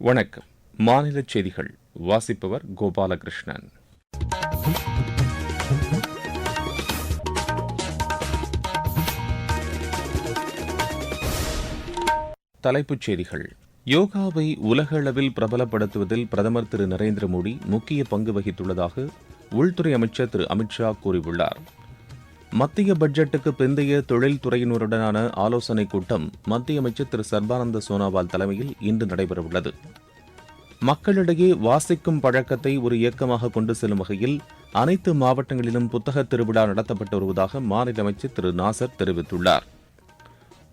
வணக்கம். மாநில செய்திகள். வாசிப்பவர் கோபாலகிருஷ்ணன். தலைப்புச் செய்திகள். யோகாவை உலக அளவில் பிரபலப்படுத்துவதில் பிரதமர் திரு நரேந்திர மோடி முக்கிய பங்கு வகித்துள்ளதாக உள்துறை அமைச்சர் திரு அமித்ஷா கூறியுள்ளார். மத்திய பட்ஜெட்டுக்கு பிந்தைய தொழில்துறையினருடனான ஆலோசனைக் கூட்டம் மத்திய அமைச்சர் திரு சர்பானந்த சோனாவால் தலைமையில் இன்று நடைபெறவுள்ளது. மக்களிடையே வாசிக்கும் பழக்கத்தை ஒரு இயக்கமாக கொண்டு செல்லும் வகையில் அனைத்து மாவட்டங்களிலும் புத்தக திருவிழா நடத்தப்பட்டு வருவதாக மாநில அமைச்சர் திரு நாசர் தெரிவித்துள்ளார்.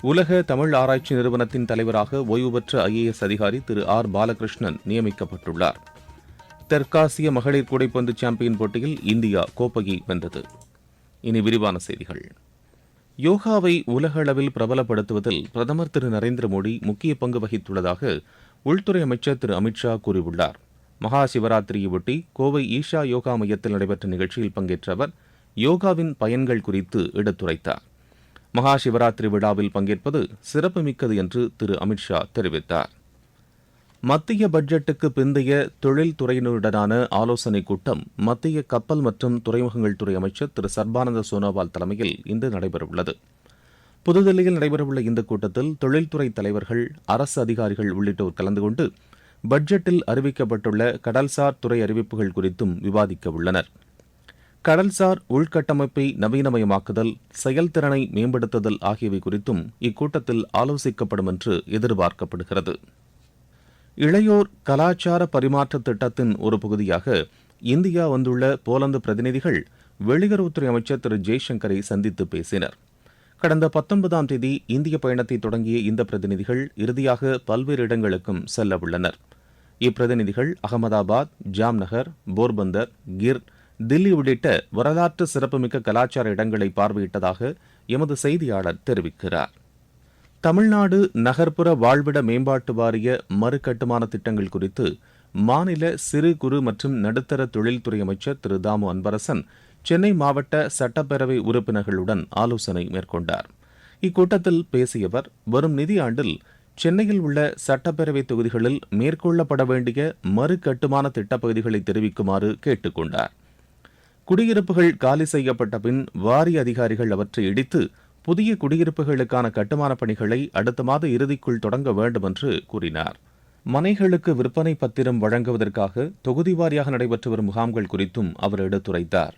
உலக தமிழ் ஆராய்ச்சி நிறுவனத்தின் தலைவராக ஓய்வு பெற்ற ஐஏஎஸ் அதிகாரி திரு ஆர் பாலகிருஷ்ணன் நியமிக்கப்பட்டுள்ளார். தெற்காசிய மகளிர் கூடைப்பந்து சாம்பியன் போட்டியில் இந்தியா கோப்பையை வென்றது. இனி விரிவான செய்திகள். யோகாவை உலக அளவில் பிரபலப்படுத்துவதில் பிரதமர் திரு நரேந்திர மோடி முக்கிய பங்கு வகித்துள்ளதாக உள்துறை அமைச்சர் திரு அமித்ஷா கூறியுள்ளார். மகா சிவராத்திரியொட்டி கோவை ஈஷா யோகா மையத்தில் நடைபெற்ற நிகழ்ச்சியில் பங்கேற்ற அவர் யோகாவின் பயன்கள் குறித்து எடுத்துரைத்தார். மகா சிவராத்திரி விழாவில் பங்கேற்பது சிறப்புமிக்கது என்று திரு அமித்ஷா தெரிவித்தார். மத்திய பட்ஜெட்டுக்கு பிந்தைய தொழில்துறையினருடனான ஆலோசனைக் கூட்டம் மத்திய கப்பல் மற்றும் துறைமுகங்கள் துறை அமைச்சர் திரு சர்பானந்த சோனோவால் தலைமையில் இன்று நடைபெறவுள்ளது. புதுதில்லியில் நடைபெறவுள்ள இந்த கூட்டத்தில் தொழில்துறை தலைவர்கள் அரசு அதிகாரிகள் உள்ளிட்டோர் கலந்து கொண்டு பட்ஜெட்டில் அறிவிக்கப்பட்டுள்ள கடல்சார் துறை அறிவிப்புகள் குறித்தும் விவாதிக்க உள்ளனர். கடல்சார் உள்கட்டமைப்பை நவீனமயமாக்குதல் செயல்திறனை மேம்படுத்துதல் ஆகியவை குறித்தும் இக்கூட்டத்தில் ஆலோசிக்கப்படும் என்று எதிர்பார்க்கப்படுகிறது. இளையோர் கலாச்சார பரிமாற்ற திட்டத்தின் ஒரு பகுதியாக இந்தியா வந்துள்ள போலந்து பிரதிநிதிகள் வெளியுறவுத்துறை அமைச்சர் திரு ஜெய்சங்கரை சந்தித்து பேசினர். கடந்த பத்தொன்பதாம் தேதி இந்திய பயணத்தை தொடங்கிய இந்த பிரதிநிதிகள் இறுதியாக பல்வேறு இடங்களுக்கும் செல்ல உள்ளனர் இப்பிரதிநிதிகள் அகமதாபாத் ஜாம்நகர் போர்பந்தர் கிர் தில்லி உள்ளிட்ட வரலாற்று சிறப்புமிக்க கலாச்சார இடங்களை பார்வையிட்டதாக எமது செய்தியாளர் தெரிவிக்கிறார். தமிழ்நாடு நகர்ப்புற வாழ்விட மேம்பாட்டு வாரிய மறுகட்டுமான திட்டங்கள் குறித்து மாநில சிறு குறு மற்றும் நடுத்தர தொழில்துறை அமைச்சர் திரு. தாமு அன்பரசன் சென்னை மாவட்ட சட்டப்பேரவை உறுப்பினர்களுடன் ஆலோசனை மேற்கொண்டார். இக்கூட்டத்தில் பேசிய அவர் வரும் நிதியாண்டில் சென்னையில் உள்ள சட்டப்பேரவை தொகுதிகளில் மேற்கொள்ளப்பட வேண்டிய மறுகட்டுமான திட்டப்பகுதிகளை தெரிவிக்குமாறு கேட்டுக்கொண்டார். குடியிருப்புகள் காலி செய்யப்பட்ட பின் வாரிய அதிகாரிகள் அவற்றை இடித்து புதிய குடியிருப்புகளுக்கான கட்டுமானப் பணிகளை அடுத்த மாத இறுதிக்குள் தொடங்க வேண்டும் என்று கூறினார். மனைகளுக்கு விற்பனை பத்திரம் வழங்குவதற்காக தொகுதி வாரியாக நடைபெற்று வரும் முகாம்கள் குறித்தும் அவர் எடுத்துரைத்தார்.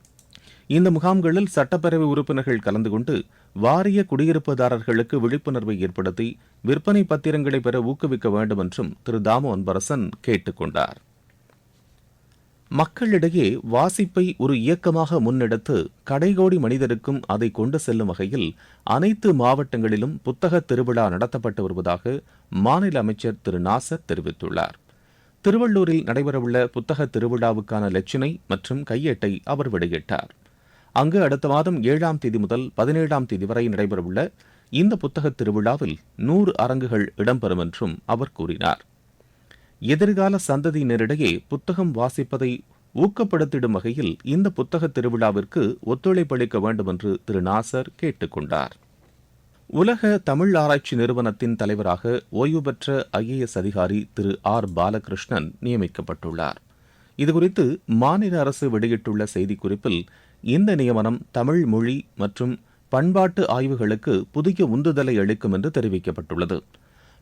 இந்த முகாம்களில் சட்டப்பேரவை உறுப்பினர்கள் கலந்து கொண்டு வாரிய குடியிருப்புதாரர்களுக்கு விழிப்புணர்வை ஏற்படுத்தி விற்பனை பத்திரங்களை பெற ஊக்குவிக்க வேண்டும் என்றும் திரு தாமோ அன்பரசன் கேட்டுக் கொண்டார் மக்களிடையே வாசிப்பை ஒரு இயக்கமாக முன்னெடுத்து கடைகோடி மனிதருக்கும் அதை கொண்டு செல்லும் வகையில் அனைத்து மாவட்டங்களிலும் புத்தக திருவிழா நடத்தப்பட்டு வருவதாக மாநில அமைச்சர் திரு. நாசர் தெரிவித்துள்ளார். திருவள்ளூரில் நடைபெறவுள்ள புத்தக திருவிழாவுக்கான லட்சினை மற்றும் கையேட்டை அவர் வெளியிட்டார். அங்கு அடுத்த மாதம் ஏழாம் தேதி முதல் பதினேழாம் தேதி வரை நடைபெறவுள்ள இந்த புத்தக திருவிழாவில் நூறு அரங்குகள் இடம்பெறும் என்றும் அவர் கூறினார். எதிர்கால சந்ததியினரிடையே புத்தகம் வாசிப்பதை ஊக்கப்படுத்திடும் வகையில் இந்த புத்தக திருவிழாவிற்கு ஒத்துழைப்பளிக்க வேண்டும் என்று திரு நாசர் கேட்டுக்கொண்டார். உலக தமிழ் ஆராய்ச்சி நிறுவனத்தின் தலைவராக ஓய்வு பெற்ற ஐஏஎஸ் அதிகாரி திரு ஆர் பாலகிருஷ்ணன் நியமிக்கப்பட்டுள்ளார். இதுகுறித்து மாநில அரசு வெளியிட்டுள்ள செய்திக்குறிப்பில் இந்த நியமனம் தமிழ் மொழி மற்றும் பண்பாட்டு ஆய்வுகளுக்கு புதிய உந்துதலை அளிக்கும் என்று தெரிவிக்கப்பட்டுள்ளது.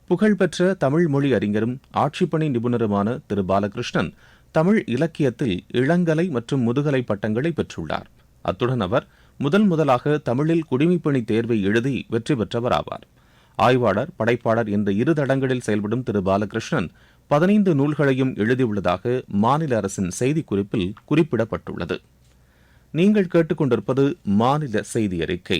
புகழ்பெற்ற தமிழ் மொழி அறிஞரும் ஆட்சிப்பணி நிபுணருமான திரு. பாலகிருஷ்ணன் தமிழ் இலக்கியத்தில் இளங்கலை மற்றும் முதுகலை பட்டங்களை பெற்றுள்ளார். அத்துடன் அவர் முதல் முதலாக தமிழில் குடிமைப்பணி தேர்வை எழுதி வெற்றி பெற்றவர் ஆவார் ஆய்வாளர் படைப்பாளர் என்ற இரு தடங்களில் செயல்படும் திரு. பாலகிருஷ்ணன் பதினைந்து நூல்களையும் எழுதியுள்ளதாக மாநில அரசின் செய்திக்குறிப்பில் குறிப்பிடப்பட்டுள்ளது. நீங்கள் கேட்டுக்கொண்டிருப்பது மாநில செய்தி அறிக்கை.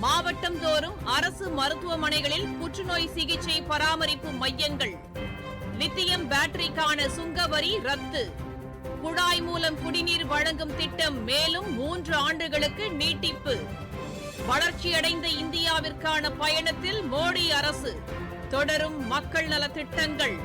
மாவட்டம் தோறும் அரசு மருத்துவமனைகளில் புற்றுநோய் சிகிச்சை பராமரிப்பு மையங்கள். லித்தியம் பேட்டரிக்கான சுங்க வரி ரத்து. குழாய் மூலம் குடிநீர் வழங்கும் திட்டம் மேலும் மூன்று ஆண்டுகளுக்கு நீட்டிப்பு. வளர்ச்சியடைந்த இந்தியாவிற்கான பயணத்தில் மோடி அரசு. தொடரும் மக்கள் நல திட்டங்கள்.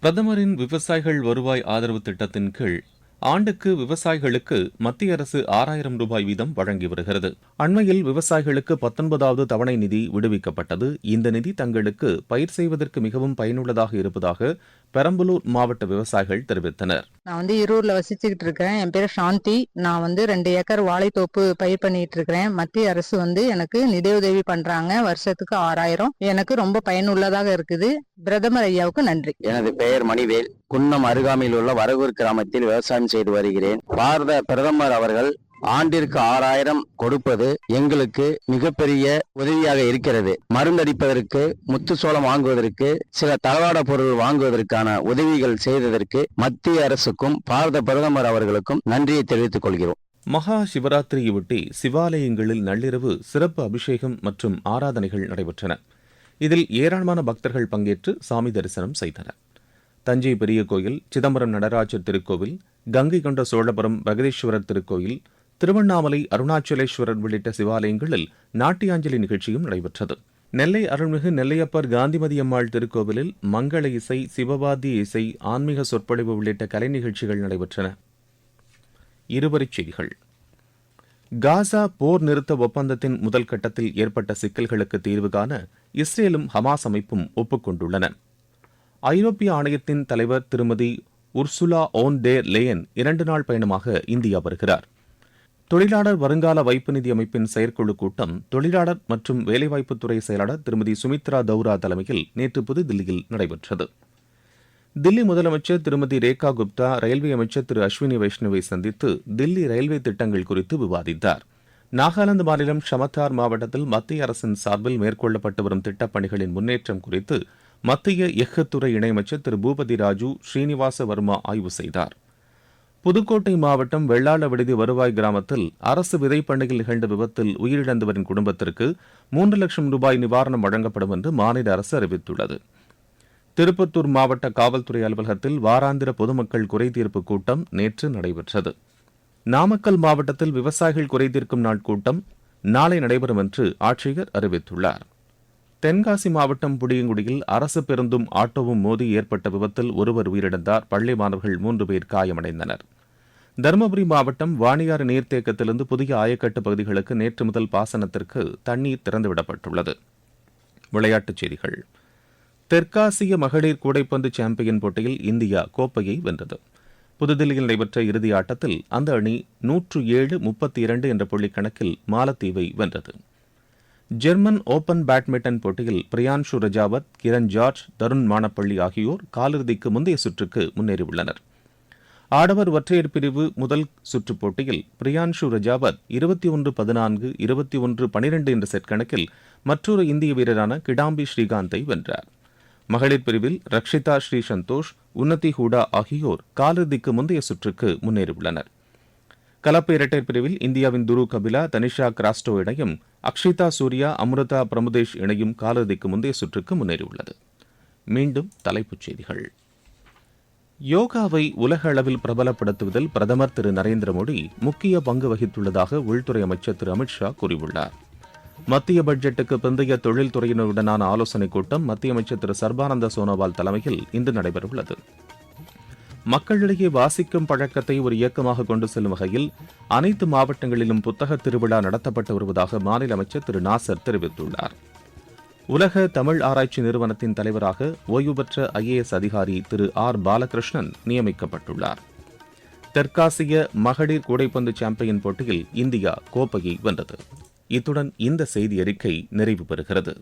பிரதமரின் விவசாயிகள் வருவாய் ஆதரவு திட்டத்தின் கீழ் ஆண்டுக்கு விவசாயிகளுக்கு மத்திய அரசு ஆறாயிரம் ரூபாய் வீதம் வழங்கி வருகிறது. அண்மையில் விவசாயிகளுக்கு பத்தொன்பதாவது தவணை நிதி விடுவிக்கப்பட்டது. இந்த நிதி தங்களுக்கு பயிர் செய்வதற்கு மிகவும் பயனுள்ளதாக இருப்பதாக பெரம்பலூர் மாவட்ட விவசாயிகள் தெரிவித்தனர். நான் வந்து ஈரூர்ல வசிச்சுக்கிட்டு இருக்கிறேன் என் பேரு சாந்தி. நான் வந்து ரெண்டு ஏக்கர் வாழைத்தோப்பு பயிர் பண்ணிட்டு இருக்கிறேன் மத்திய அரசு வந்து எனக்கு நிதியுதவி பண்றாங்க. வருஷத்துக்கு ஆறாயிரம். எனக்கு ரொம்ப பயனுள்ளதாக இருக்குது. பிரதமர் ஐயாவுக்கு நன்றி. எனது பெயர் மணிவேல். குன்னம் அருகாமையில் உள்ள வரகூர் கிராமத்தில் விவசாயம் செய்து வருகிறேன். பாரத பிரதமர் அவர்கள் ஆண்டிற்கு ஆறாயிரம் கொடுப்பது எங்களுக்கு மிகப்பெரிய உதவியாக இருக்கிறது. மருந்தடிப்பதற்கு முத்து சோளம் வாங்குவதற்கு சில தளவாட பொருள் வாங்குவதற்கான உதவிகள் செய்ததற்கு மத்திய அரசுக்கும் பாரத பிரதமர் அவர்களுக்கும் நன்றியை தெரிவித்துக் கொள்கிறோம். மகா சிவராத்திரியொட்டி சிவாலயங்களில் நள்ளிரவு சிறப்பு அபிஷேகம் மற்றும் ஆராதனைகள் நடைபெற்றன. இதில் ஏராளமான பக்தர்கள் பங்கேற்று சாமி தரிசனம் செய்தனர். தஞ்சை பெரிய கோயில் சிதம்பரம் நடராஜர் திருக்கோவில் கங்கை கொண்ட சோழபுரம் பிரகதீஸ்வரர் திருக்கோயில் திருவண்ணாமலை அருணாச்சலேஸ்வரர் உள்ளிட்ட சிவாலயங்களில் நாட்டியாஞ்சலி நிகழ்ச்சியும் நடைபெற்றது. நெல்லை அருள்மிகு நெல்லையப்பர் காந்திமதி அம்மாள் திருக்கோவிலில் மங்கள இசை சிவவாத்திய இசை ஆன்மீக சொற்பொழிவு உள்ளிட்ட கலை நிகழ்ச்சிகள் நடைபெற்றன. இருவரிச் செய்திகள். காசா போர் நிறுத்த ஒப்பந்தத்தின் முதல் கட்டத்தில் ஏற்பட்ட சிக்கல்களுக்கு தீர்வு காண இஸ்ரேலும் ஹமாஸ் அமைப்பும் ஒப்புக்கொண்டுள்ளன. ஐரோப்பிய ஆணையத்தின் தலைவர் திருமதி உர்சுலா ஓன் டே லேயன் இரண்டு நாள் பயணமாக இந்தியா வருகிறார். தொழிலாளர் வருங்கால வைப்பு நிதி அமைப்பின் செயற்குழு கூட்டம் தொழிலாளர் மற்றும் வேலைவாய்ப்புத்துறை செயலாளர் திருமதி சுமித்ரா தௌரா தலைமையில் நேற்று புதுதில்லியில் நடைபெற்றது. தில்லி முதலமைச்சர் திருமதி ரேகா குப்தா ரயில்வே அமைச்சர் திரு அஸ்வினி வைஷ்ணவை சந்தித்து தில்லி ரயில்வே திட்டங்கள் குறித்து விவாதித்தார். நாகாலாந்து மாநிலம் ஷமத்தார் மாவட்டத்தில் மத்திய அரசின் சார்பில் மேற்கொள்ளப்பட்டு வரும் திட்டப் பணிகளின் முன்னேற்றம் குறித்து மத்திய எஃகுத்துறை இணையமைச்சர் திரு பூபதி ராஜு ஸ்ரீனிவாச வர்மா ஆய்வு செய்தார். புதுக்கோட்டை மாவட்டம் வெள்ளாள விடுதி வருவாய் கிராமத்தில் அரசு விதைப்பண்ணையில் நிகழ்ந்த விபத்தில் உயிரிழந்தவரின் குடும்பத்திற்கு மூன்று லட்சம் ரூபாய் நிவாரணம் வழங்கப்படும் என்று மாநில அரசு அறிவித்துள்ளது. திருப்பத்தூர் மாவட்ட காவல்துறை அலுவலகத்தில் வாராந்திர பொதுமக்கள் குறைதீர்ப்பு கூட்டம் நேற்று நடைபெற்றது. நாமக்கல் மாவட்டத்தில் விவசாயிகள் குறைதீர்க்கும் நாள் கூட்டம் நாளை நடைபெறும் என்று ஆட்சியர் அறிவித்துள்ளார். தென்காசி மாவட்டம் புடியங்குடியில் அரசு பேருந்தும் ஆட்டோவும் மோதி ஏற்பட்ட விபத்தில் ஒருவர் உயிரிழந்தார். பள்ளி மாணவர்கள் மூன்று பேர் காயமடைந்தனர். தருமபுரி மாவட்டம் வாணியாறு நீர்த்தேக்கத்திலிருந்து புதிய ஆயக்கட்டு பகுதிகளுக்கு நேற்று முதல் பாசனத்திற்கு தண்ணீர் திறந்துவிடப்பட்டுள்ளது. விளையாட்டுச் செய்திகள். தெற்காசிய மகளிர் கூடைப்பந்து சாம்பியன் போட்டியில் இந்தியா கோப்பையை வென்றது. புதுதில்லியில் நடைபெற்ற இறுதி ஆட்டத்தில் அந்த அணி நூற்று ஏழு முப்பத்தி இரண்டு என்ற புள்ளிக் கணக்கில் மாலத்தீவை வென்றது. ஜெர்மன் ஓபன் பேட்மிண்டன் போட்டியில் பிரியான்ஷு ரஜாவத் கிரண் ஜார்ஜ் தருண் மானப்பள்ளி ஆகியோர் காலிறுதிக்கு முந்தைய சுற்றுக்கு முன்னேறியுள்ளனர். ஆடவர் ஒற்றையர் பிரிவு முதல் சுற்றுப் போட்டியில் பிரியான்ஷு ரஜாவத் இருபத்தி ஒன்று பதினான்கு இருபத்தி ஒன்று பனிரெண்டு என்ற செட் கணக்கில் மற்றொரு இந்திய வீரரான கிடாம்பி ஸ்ரீகாந்தை வென்றார். மகளிர் பிரிவில் ரக்ஷிதா ஸ்ரீ சந்தோஷ் உன்னதி ஹூடா ஆகியோர் காலிறுதிக்கு முந்தைய சுற்றுக்கு முன்னேறியுள்ளனா் கலப்பு இரட்டையர் பிரிவில் இந்தியாவின் துரு கபிலா தனிஷா கிராஸ்டோ இணையும் அக்ஷிதா சூர்யா அமிர்தா பிரமுதேஷ் இணையும் காலிறுதிக்கு முந்தைய சுற்றுக்கு முன்னேறியுள்ளது. மீண்டும் தலைப்புச் செய்திகள். யோகாவை உலக அளவில் பிரபலப்படுத்துவதில் பிரதமர் திரு நரேந்திர மோடி முக்கிய பங்கு வகித்துள்ளதாக உள்துறை அமைச்சர் திரு அமித்ஷா கூறியுள்ளார். மத்திய பட்ஜெட்டுக்கு பிந்தைய தொழில்துறையினருடனான ஆலோசனைக் கூட்டம் மத்திய அமைச்சர் திரு சர்பானந்த சோனோவால் தலைமையில் இன்று நடைபெறவுள்ளது. மக்களிடையே வாசிக்கும் பழக்கத்தை ஒரு இயக்கமாக கொண்டு செல்லும் வகையில் அனைத்து மாவட்டங்களிலும் புத்தக திருவிழா நடத்தப்பட்டு வருவதாக மாநில அமைச்சர் திரு. நாசர் தெரிவித்துள்ளார். உலக தமிழ் ஆராய்ச்சி நிறுவனத்தின் தலைவராக ஓய்வு பெற்ற ஐஏஎஸ் அதிகாரி திரு. ஆர். பாலகிருஷ்ணன் நியமிக்கப்பட்டுள்ளார். தெற்காசிய மகளிர் கூடைப்பந்து சாம்பியன் போட்டியில் இந்தியா கோப்பையை வென்றது. இத்துடன் இந்த செய்தி அறிக்கை நிறைவு பெறுகிறது.